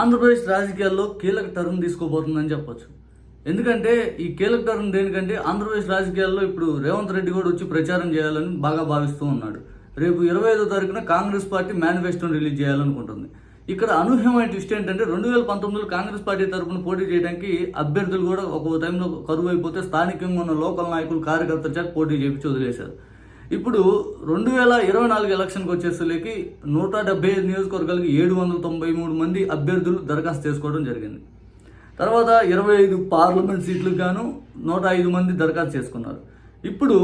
ఆంధ్రప్రదేశ్ రాజకీయాల్లో కీలక టర్న్ తీసుకోబోతుందని చెప్పొచ్చు. ఎందుకంటే ఈ కీలక టర్న్ దేనికంటే ఆంధ్రప్రదేశ్ రాజకీయాల్లో ఇప్పుడు రేవంత్ రెడ్డి కూడా వచ్చి ప్రచారం చేయాలని బాగా భావిస్తూ ఉన్నాడు. రేపు ఇరవై ఐదో తారీఖున కాంగ్రెస్ పార్టీ మేనిఫెస్టోను రిలీజ్ చేయాలనుకుంటుంది. ఇక్కడ అనూహ్యమైన ట్విస్ట్ ఏంటంటే రెండు వేల పంతొమ్మిదిలో కాంగ్రెస్ పార్టీ తరఫున పోటీ చేయడానికి అభ్యర్థులు కూడా ఒక టైంలో కరువు అయిపోతే స్థానికంగా ఉన్న లోకల్ నాయకులు కార్యకర్తల చేత పోటీ చేయించి వదిలేశారు. ఇప్పుడు రెండు వేల ఇరవై నాలుగు ఎలక్షన్కి వచ్చేసరికి నూట డెబ్బై ఐదు నియోజకవర్గాలకి ఏడు వందల తొంభై మూడు మంది అభ్యర్థులు దరఖాస్తు చేసుకోవడం జరిగింది. తర్వాత ఇరవై ఐదు పార్లమెంట్ సీట్లకు గాను నూట ఐదు మంది దరఖాస్తు చేసుకున్నారు. ఇప్పుడు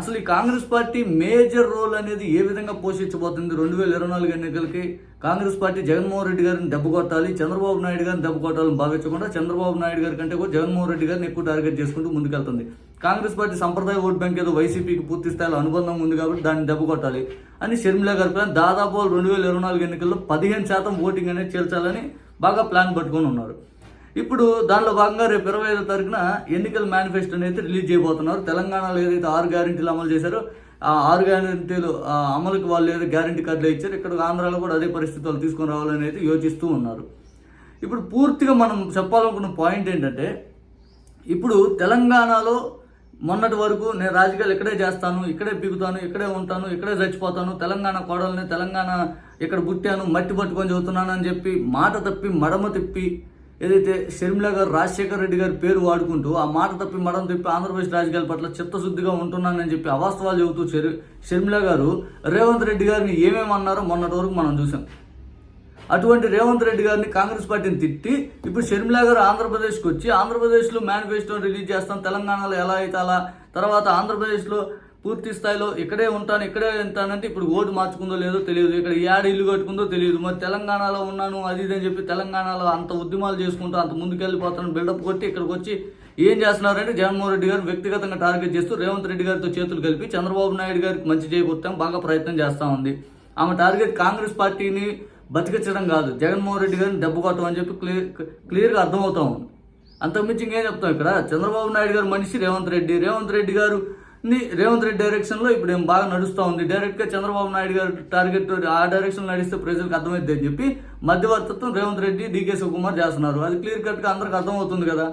అసలు ఈ కాంగ్రెస్ పార్టీ మేజర్ రోల్ అనేది ఏ విధంగా పోషించబోతుంది? రెండు వేల ఇరవై నాలుగు ఎన్నికలకి కాంగ్రెస్ పార్టీ జగన్మోహన్ రెడ్డి గారిని దెబ్బ కొట్టాలి చంద్రబాబు నాయుడు గారిని దెబ్బ కొట్టాలని భావించకుండా చంద్రబాబు నాయుడు గారి కంటే కూడా జగన్మోహన్ రెడ్డి గారిని ఎక్కువ టార్గెట్ చేసుకుంటూ ముందుకెళ్తుంది. కాంగ్రెస్ పార్టీ సంప్రదాయ ఓట్ బ్యాంక్ ఏదో వైసీపీకి పూర్తి స్థాయిలో అనుబంధం ఉంది కాబట్టి దాన్ని దెబ్బ కొట్టాలి అని షర్మిల గారి ప్లాన్. దాదాపు రెండు వేల ఇరవై నాలుగు ఎన్నికల్లో పదిహేను శాతం ఓటింగ్ అనేది చేర్చాలని బాగా ప్లాన్ పట్టుకొని ఉన్నారు. ఇప్పుడు దానిలో భాగంగా రేపు ఇరవై ఐదో తారీఖున ఎన్నికల మేనిఫెస్టో అయితే రిలీజ్ చేయబోతున్నారు. తెలంగాణలో ఏదైతే ఆరు గ్యారెంటీలు అమలు చేశారో ఆ ఆరు గ్యారెంటీలు అమలుకి వాళ్ళు ఏదో గ్యారెంటీ కార్డులు ఇచ్చారు. ఇక్కడ ఆంధ్రాలో కూడా అదే పరిస్థితులు తీసుకొని రావాలని అయితే యోచిస్తూ ఉన్నారు. ఇప్పుడు పూర్తిగా మనం చెప్పాలనుకున్న పాయింట్ ఏంటంటే ఇప్పుడు తెలంగాణలో మొన్నటి వరకు నేను రాజకీయాలు ఇక్కడే చేస్తాను ఇక్కడే బిగుతాను ఇక్కడే ఉంటాను ఇక్కడే చచ్చిపోతాను తెలంగాణ కోడల్ని తెలంగాణ ఇక్కడ పుట్టాను మట్టి పట్టుకొని చదువుతున్నాను అని చెప్పి మాట తప్పి మడమ తిప్పి ఏదైతే షర్మిల గారు రాజశేఖర రెడ్డి గారి పేరు వాడుకుంటూ ఆ మాట తప్పి మడమ తిప్పి ఆంధ్రప్రదేశ్ రాజకీయాల పట్ల చిత్తశుద్ధిగా ఉంటున్నానని చెప్పి అవాస్తవాలు చెబుతూ షర్మిల గారు రేవంత్ రెడ్డి గారిని ఏమేమి అన్నారో మొన్నటి వరకు మనం చూసాం. అటువంటి రేవంత్ రెడ్డి గారిని కాంగ్రెస్ పార్టీని తిట్టి ఇప్పుడు షర్మిల గారు ఆంధ్రప్రదేశ్కి వచ్చి ఆంధ్రప్రదేశ్లో మేనిఫెస్టోని రిలీజ్ చేస్తాం తెలంగాణలో ఎలా అయితే అలా తర్వాత ఆంధ్రప్రదేశ్లో పూర్తి స్థాయిలో ఇక్కడే ఉంటాను ఇక్కడే ఉంటానంటే ఇప్పుడు ఓటు మార్చుకుందో లేదో తెలియదు ఇక్కడ ఏడ ఇల్లు కట్టుకుందో తెలియదు మరి తెలంగాణలో ఉన్నాను అది ఇది అని చెప్పి తెలంగాణలో అంత ఉద్యమాలు చేసుకుంటూ అంత ముందుకెళ్ళిపోతాను బిల్డప్ కొట్టి ఇక్కడికి వచ్చి ఏం చేస్తున్నారంటే జగన్మోహన్ రెడ్డి గారు వ్యక్తిగతంగా టార్గెట్ చేస్తూ రేవంత్ రెడ్డి గారితో చేతులు కలిపి చంద్రబాబు నాయుడు గారికి మంచి చేయబోతాం బాగా ప్రయత్నం చేస్తూ ఉంది. ఆమె టార్గెట్ కాంగ్రెస్ పార్టీని బతికించడం కాదు. జగన్మోహన్ రెడ్డి గారిని దెబ్బ కొట్టమని చెప్పి క్లియర్ క్లియర్గా అర్థమవుతా ఉంది. అంతకుమించి ఇంకేం చెప్తాం ఇక్కడ? చంద్రబాబు నాయుడు గారు మనిషి రేవంత్ రెడ్డి. రేవంత్ రెడ్డి గారు రేవంత్ రెడ్డి డైరెక్షన్లో ఇప్పుడు ఏం బాగా నడుస్తూ ఉంది. డైరెక్ట్గా చంద్రబాబు నాయుడు గారు టార్గెట్ ఆ డైరెక్షన్ నడిస్తే ప్రజలకు అర్థమైంది అని చెప్పి మధ్యవర్తత్వం రేవంత్ రెడ్డి డీకే శివకుమార్ చేస్తున్నారు. అది క్లియర్ కట్గా అందరికి అర్థమవుతుంది కదా.